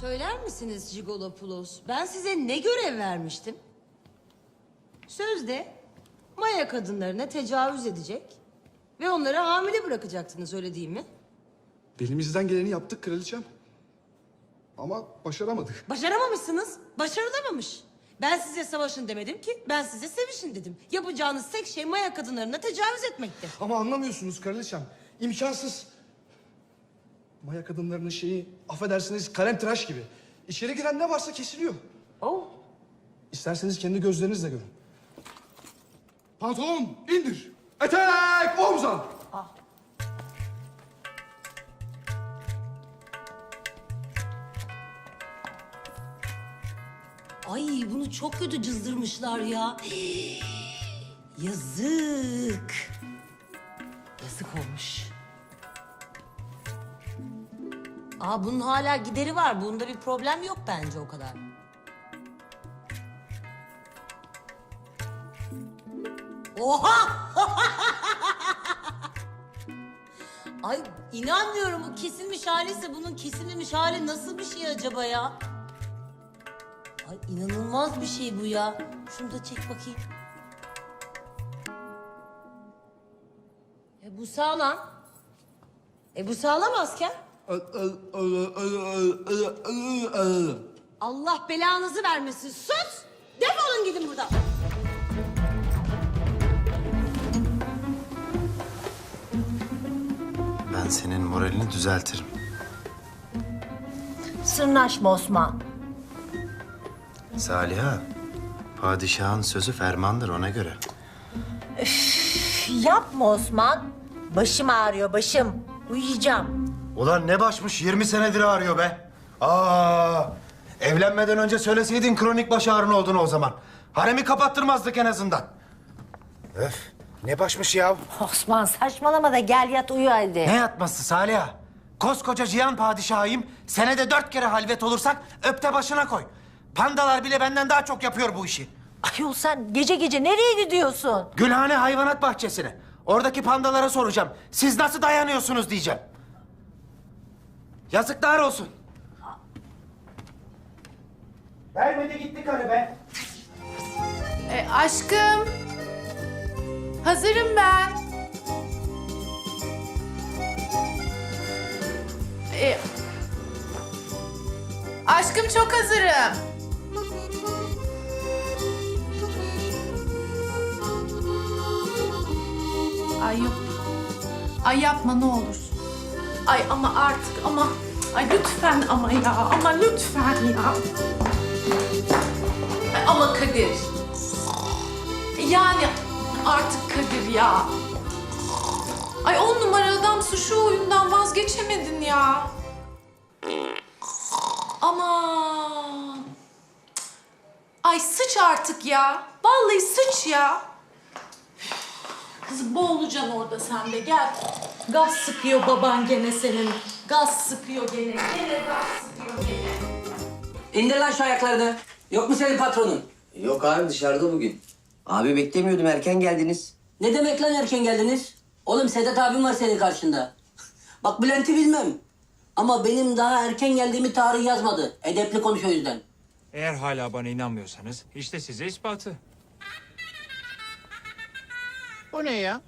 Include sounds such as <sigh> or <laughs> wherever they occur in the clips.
Söyler misiniz Jigolopoulos? Ben size ne görev vermiştim? Sözde Maya kadınlarına tecavüz edecek ve onları hamile bırakacaktınız öyle değil mi? Belimizden geleni yaptık kraliçem. Ama başaramadık. Başaramamışsınız. Başarılamamış. Ben size savaşın demedim ki. Ben size sevişin dedim. Yapacağınız tek şey Maya kadınlarına tecavüz etmekti. Ama anlamıyorsunuz kraliçem. İmkansız. Maya kadınlarının şeyi affedersiniz kalem tıraş gibi. İçeri giren ne varsa kesiliyor. Oh. İsterseniz kendi gözlerinizle görün. Pantolon indir. Etek omzan. Ay bunu çok kötü cızdırmışlar ya. <gasps> Yazık. Yazık olmuş. Aa bunun hala gideri var. Bunda bir problem yok bence o kadar. Oha! <laughs> Ay inanmıyorum. Bu kesilmiş haliyse bunun kesilmemiş hali nasıl bir şey acaba ya? Ay inanılmaz bir şey bu ya. Şunu da çek bakayım. E bu sağlam. E bu sağlam asker. Allah belanızı vermesin. Sus! Defolun gidin buradan. Ben senin moralini düzeltirim. Sırnaşma Osman. Saliha, padişahın sözü fermandır ona göre. Yapma Osman. Başım ağrıyor başım. Uyuyacağım. Ulan ne başmış 20 senedir ağrıyor be. Aa, evlenmeden önce söyleseydin kronik baş ağrın olduğunu o zaman. Haremi kapattırmazdık en azından. Öf, ne başmış ya? Osman saçmalama da gel yat uyu hadi. Ne yatması Saliha? Koskoca cihan padişahıyım. Senede dört kere halvet olursak öpte başına koy. Pandalar bile benden daha çok yapıyor bu işi. Ayol sen gece gece nereye gidiyorsun? Gülhane Hayvanat Bahçesi'ne. Oradaki pandalara soracağım. Siz nasıl dayanıyorsunuz diyeceğim. Yazıklar olsun. Vermedi gitti karı be. E, aşkım. Hazırım ben. E, aşkım çok hazırım. Ay yok. Ay yapma ne olur. Ay ama artık ama. Ay lütfen ama ya. Ama lütfen ya. Ay, ama Kadir. Yani artık Kadir ya. Ay on numara adamsın şu oyundan vazgeçemedin ya. Aman. Ay sıç artık ya. Vallahi sıç ya. Kızım boğulacaksın orada sen de gel. Gaz sıkıyor baban gene senin. Gaz sıkıyor gene. Gene gaz sıkıyor gene. İndir lan şu ayaklarını. Yok mu senin patronun? Yok abi dışarıda bugün. Abi beklemiyordum erken geldiniz. Ne demek lan erken geldiniz? Oğlum Sedat abim var senin karşında. <laughs> Bak Bülent'i bilmem. Ama benim daha erken geldiğimi tarih yazmadı. Edepli konuş o yüzden. Eğer hala bana inanmıyorsanız işte size ispatı. O ne ya?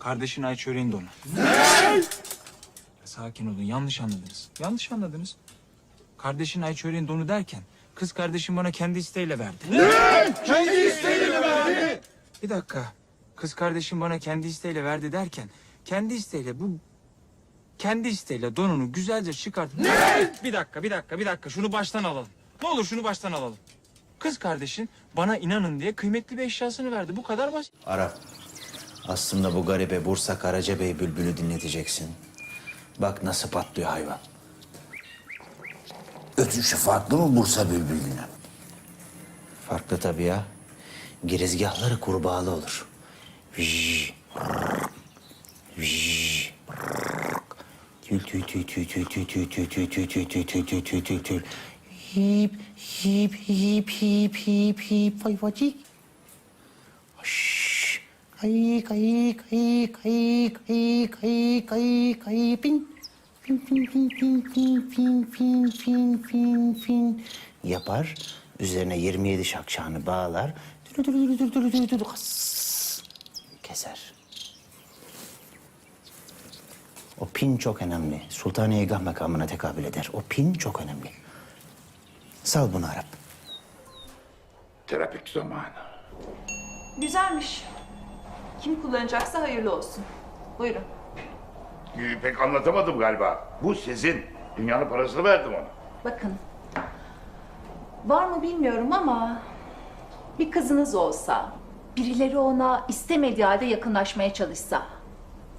Kardeşin Ayçöreğin donu. Ne? Sakin olun yanlış anladınız. Yanlış anladınız. Kardeşin Ayçöreğin donu derken kız kardeşim bana kendi isteğiyle verdi. Ne? Kendi isteğiyle verdi? Bir dakika. Kız kardeşim bana kendi isteğiyle verdi derken kendi isteğiyle bu kendi isteğiyle donunu güzelce çıkart. Ne? Bir dakika, bir dakika, bir dakika. Şunu baştan alalım. Ne olur şunu baştan alalım. Kız kardeşin bana inanın diye kıymetli bir eşyasını verdi. Bu kadar basit. Arap, aslında bu garibe Bursa Karacabey bülbülü dinleteceksin. Bak nasıl patlıyor hayvan. Ötüşü farklı mı Bursa bülbülüne? Farklı tabii ya. Girizgahları kurbağalı olur. Vij, rrrk, vij, tül tül tül tül tül tül tül tül tül tül tül tül tül tül tül tül. Hip hip hip hip hip hip fayvacık. Şşş. Kay kay kay kay kay kay kay kay pin. Fin fin fin fin fin fin fin fin fin fin yapar. Üzerine 27 şakşağını bağlar. Dürü dürü dürü dürü dürü dürü hıss, Keser. O pin çok önemli. Sultaniye Gah makamına tekabül eder. O pin çok önemli. Sal bunu Arap. Terapik zamanı. Güzelmiş. Kim kullanacaksa hayırlı olsun. Buyurun. Ee, pek anlatamadım galiba. Bu sizin. Dünyanın parasını verdim ona. Bakın. Var mı bilmiyorum ama bir kızınız olsa, birileri ona istemediği halde yakınlaşmaya çalışsa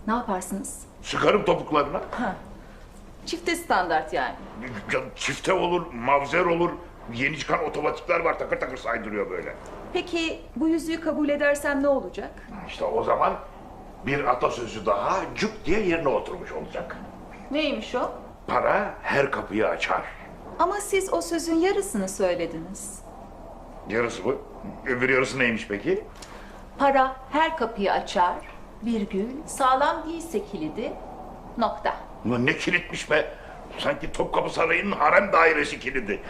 ne yaparsınız? Sıkarım topuklarına. Çifte standart yani. Ya Çifte olur, mavzer olur. Yeni çıkan otomatikler var takır takır saydırıyor böyle. Peki bu yüzüğü kabul edersem ne olacak? İşte o zaman bir atasözü daha cuk diye yerine oturmuş olacak. Neymiş o? Para her kapıyı açar. Ama siz o sözün yarısını söylediniz. Yarısı bu. Öbür yarısı neymiş peki? Para her kapıyı açar, virgül, sağlam değilse kilidi, nokta. Ulan ne kilitmiş be. Sanki Topkapı Sarayı'nın harem dairesi kilidi.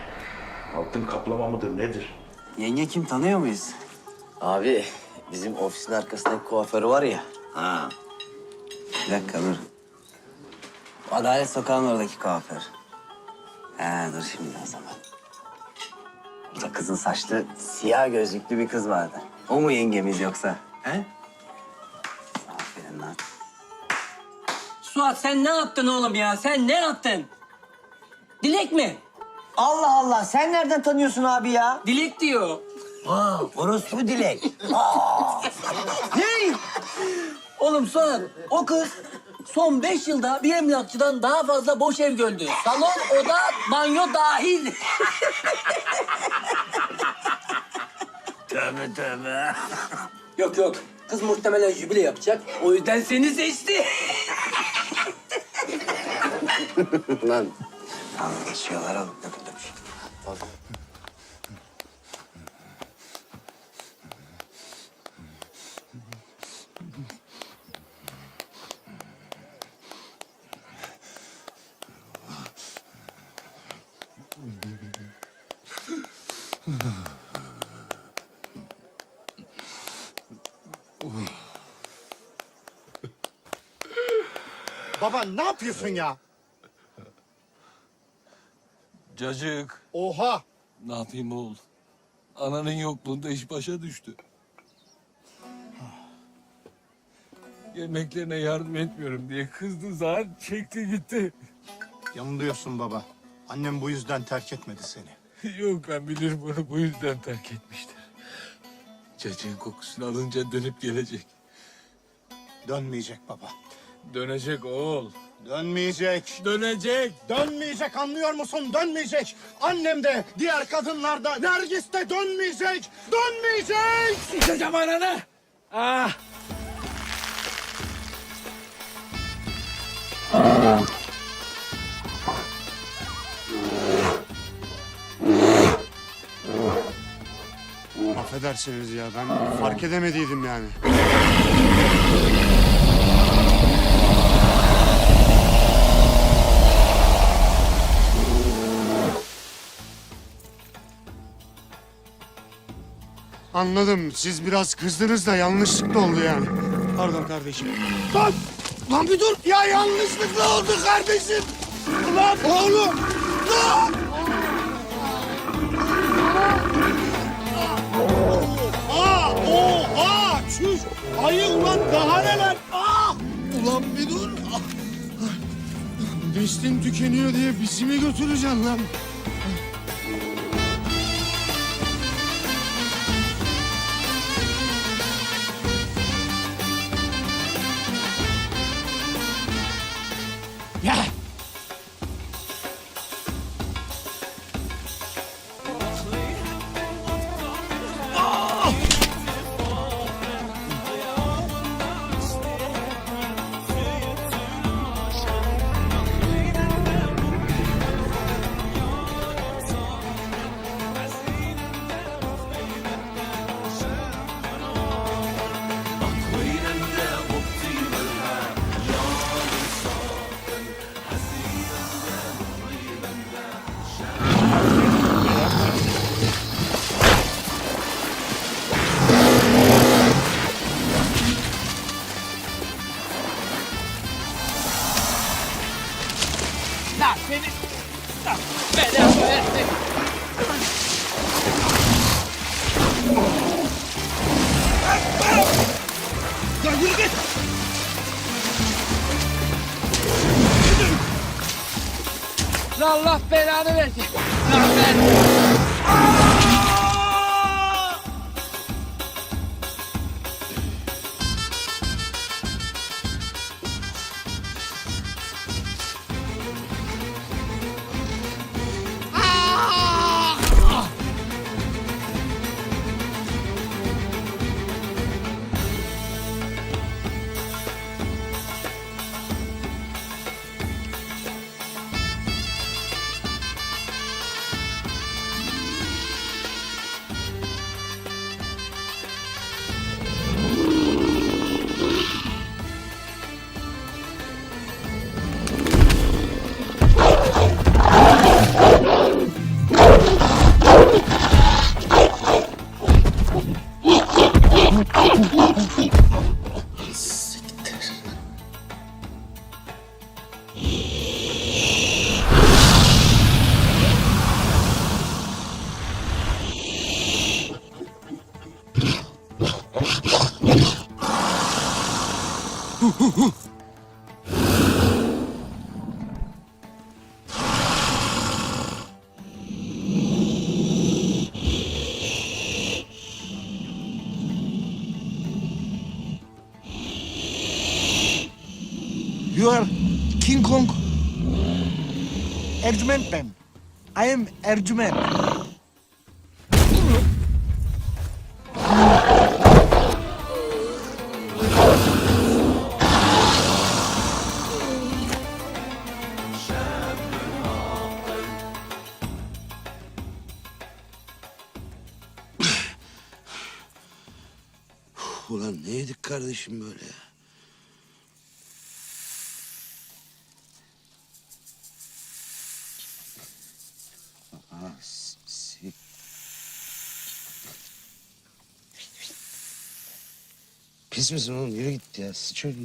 Altın kaplama mıdır nedir? Yenge kim tanıyor muyuz? Abi bizim ofisin arkasındaki kuaförü var ya. Ha. Bir dakika dur. Adalet Sokağı'nın oradaki kuaför. He dur şimdi o zaman. Burada kızın saçlı siyah gözlüklü bir kız vardı. O mu yengemiz yoksa? He? Suat sen ne yaptın oğlum ya? Sen ne yaptın? Dilek mi? Allah Allah sen nereden tanıyorsun abi ya? Dilek diyor. Aa, orospu dilek. <laughs> Ne? Oğlum Suat o kız son beş yılda bir emlakçıdan daha fazla boş ev gördü. Salon, oda, banyo dahil. <laughs> tövbe tövbe. Yok yok. Kız muhtemelen jübile yapacak. O yüzden seni seçti. <laughs> Lan. Tamam geçiyorlar oğlum. Dökün dökün. Oğlum. Baba ne yapıyorsun ya? Cacık. Oha! Ne yapayım oğul? Ananın yokluğunda iş başa düştü. Yemeklerine yardım etmiyorum diye kızdı zar çekti gitti. Yanılıyorsun baba. Annem bu yüzden terk etmedi seni. <laughs> Yok ben bilirim onu bu yüzden terk etmiştir. Cacığın kokusunu alınca dönüp gelecek. Dönmeyecek baba. Dönecek oğul. Dönmeyecek. Dönecek. Dönmeyecek anlıyor musun? Dönmeyecek. Annem de diğer kadınlar da Nergis de dönmeyecek. Dönmeyecek. Sıçacağım ananı. Ah. Affedersiniz ya ben fark edemediydim yani. Anladım. Siz biraz kızdınız da yanlışlıkla oldu yani. Pardon kardeşim. Lan! Lan bir dur! Ya yanlışlıkla oldu kardeşim! Lan oğlum! Lan! Oha! Oha! Çüş! Ayı ulan daha neler? Ah! Ulan bir dur! Ah! Destin tükeniyor diye bizi mi götüreceksin lan? Ya yürü git. Allah belanı versin. Lan ben. You are King Kong. Ercüment ben. I am Ercüment. Ulan ne yedik kardeşim böyle ya? S- si- Pis misin oğlum? Yürü git ya. Sıç öyle.